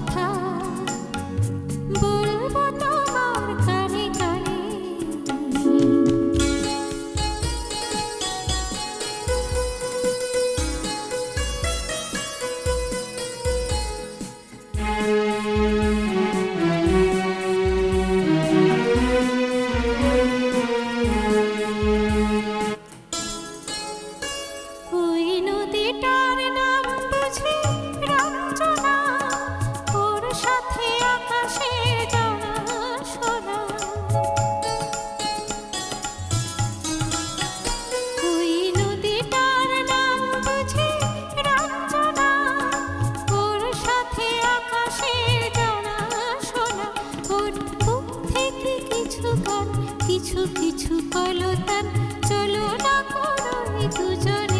time. কিছু কিছু কলতান চলো না করো দুজনে।